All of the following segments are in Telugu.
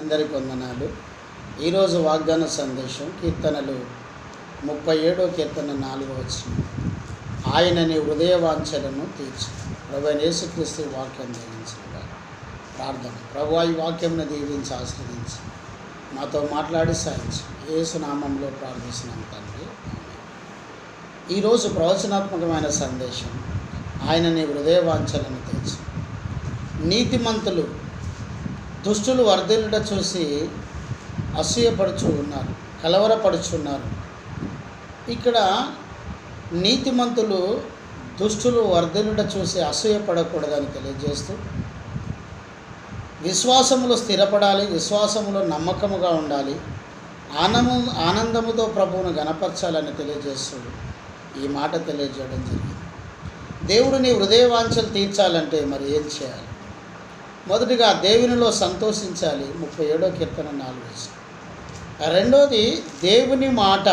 అందరికి వందనాలు. ఈరోజు వాగ్దాన సందేశం కీర్తనలు ముప్పై ఏడో కీర్తన నాలుగో వచ్చిన ఆయనని హృదయ వాంఛలను తీర్చు. ప్రభు యేసుక్రీస్తు వాక్యం దీవించగా ప్రార్థన. ప్రభు ఈ వాక్యంను దీవించి ఆశ్రదించి మాతో మాట్లాడి సాయించి ఏసునామంలో ప్రార్థిస్తున్నాం తండ్రి. ఈరోజు ప్రవచనాత్మకమైన సందేశం. ఆయనని హృదయ వాంఛలను తీర్చు. నీతిమంతులు దుష్టులు వర్ధిల్లుట చూసి అసూయపడుచు ఉన్నారు కలవరపడుచున్నారు ఇక్కడ నీతిమంతులు దుష్టులు వర్ధిల్లుట చూసి అసూయపడకూడదని తెలియజేస్తూ విశ్వాసములో స్థిరపడాలి విశ్వాసములో నమ్మకముగా ఉండాలి ఆనందము ఆనందముతో ప్రభువును గణపరచాలని తెలియజేస్తూ ఈ మాట తెలియజేయడం జరిగింది. దేవుడు నీ హృదయ వాంఛలు తీర్చాలంటే మరి ఏం చేయాలి? మొదటిగా దేవునిలో సంతోషించాలి. ముప్పై ఏడో కీర్తన నాలుగు రెండోది దేవుని మాట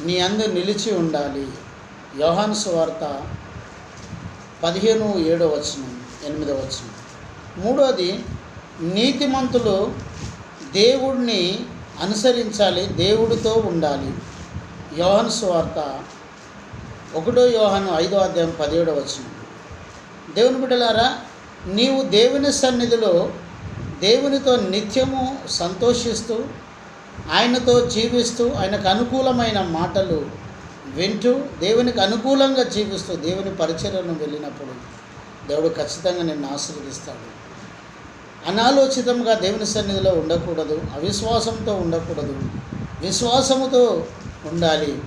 నీ అందు నిలిచి ఉండాలి. యోహాను సువార్త పదిహేను ఏడో వచనం ఎనిమిదో వచనం. మూడోది నీతిమంతులు దేవుడిని అనుసరించాలి దేవుడితో ఉండాలి. యోహాను సువార్త ఒకటో యోహాను ఐదో అధ్యాయం పదిహేడో వచనం. దేవుని బిడ్డలారా నీవు దేవుని సన్నిధిలో దేవునితో నిత్యము సంతోషిస్తూ ఆయనతో జీవిస్తూ ఆయనకు అనుకూలమైన మాటలు వింటూ దేవునికి అనుకూలంగా జీవిస్తూ దేవుని పరిచర్యను వెళ్ళినప్పుడు దేవుడు ఖచ్చితంగా నిన్ను ఆశీర్వదిస్తాడు. అనాలోచితంగా దేవుని సన్నిధిలో ఉండకూడదు అవిశ్వాసంతో ఉండకూడదు విశ్వాసముతో ఉండాలి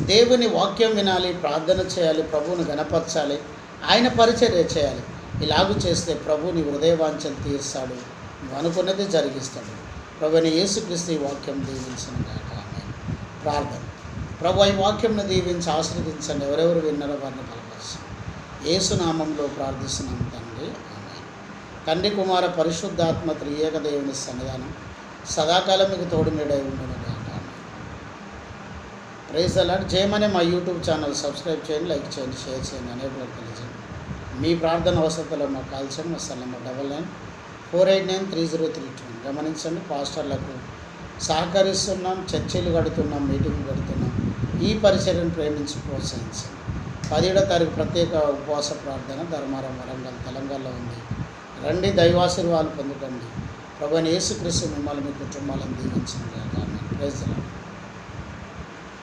దేవుని వాక్యం వినాలి ప్రార్థన చేయాలి ప్రభువుని గణపరచాలి ఆయన పరిచర్య చేయాలి. ఇలాగూ చేస్తే ప్రభుని హృదయవాంఛను తీరుస్తాడు. నువ్వు అనుకున్నది జరిగిస్తాడు. ప్రభుని యేసుక్రీస్తు ఈ వాక్యం దీవించిన ప్రార్థన. ప్రభు ఈ వాక్యంను దీవించి ఆశీర్వదించండి. ఎవరెవరు విన్నారో వారిని బలపరచు ఏసునామంలో ప్రార్థిస్తున్నాం తండ్రి. తండ్రి కుమార పరిశుద్ధాత్మ త్రియేక దేవుని సన్నిధానం సదాకాలం మీకు తోడు నీడై ఉండను ప్రైజ్ అలాంటి చేయమని మా యూట్యూబ్ ఛానల్ సబ్స్క్రైబ్ చేయండి లైక్ చేయండి షేర్ చేయండి అనేక తెలియజేయండి. మీ ప్రార్థన అవసరతలో మాకు కాల్చండి మా cell number double nine four eight nine three zero three two. గమనించండి పాస్టర్లకు సహకరిస్తున్నాం చర్చలు కడుతున్నాం మీటింగ్ పెడుతున్నాం ఈ పరిచర్యను ప్రేమించి ప్రోత్సహించండి. పదిహేడో తారీఖు ప్రత్యేక ఉపవాస ప్రార్థన ధర్మారం వరంగల్ తెలంగాణలో ఉంది. రండి దైవాశీర్వాదాలు పొందుకోండి. ప్రభుని యేసుక్రీస్తు మిమ్మల్ని మీ కుటుంబాలను దీవించిన ప్రజలు